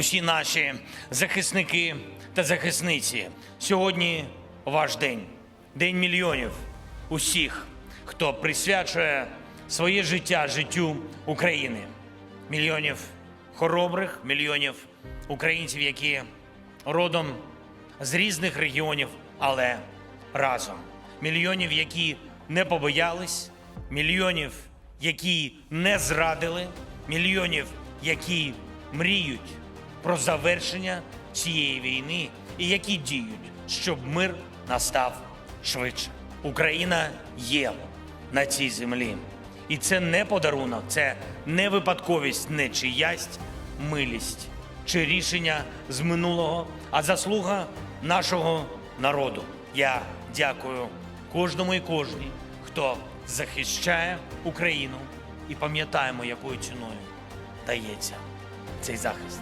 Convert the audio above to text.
усі наші захисники та захисниці. Сьогодні ваш день, день мільйонів усіх, хто присвячує своє життя життю України. Мільйонів хоробрих, мільйонів українців, які родом з різних регіонів, але разом. Мільйонів, які не побоялись, мільйонів, які не зрадили, мільйонів, які мріють про завершення цієї війни і які діють, щоб мир настав швидше. Україна є на цій землі. І це не подарунок, це не випадковість, не чиясь милість чи рішення з минулого, а заслуга нашого народу. Я дякую кожному і кожній, хто захищає Україну і пам'ятаємо, якою ціною дається цей захист.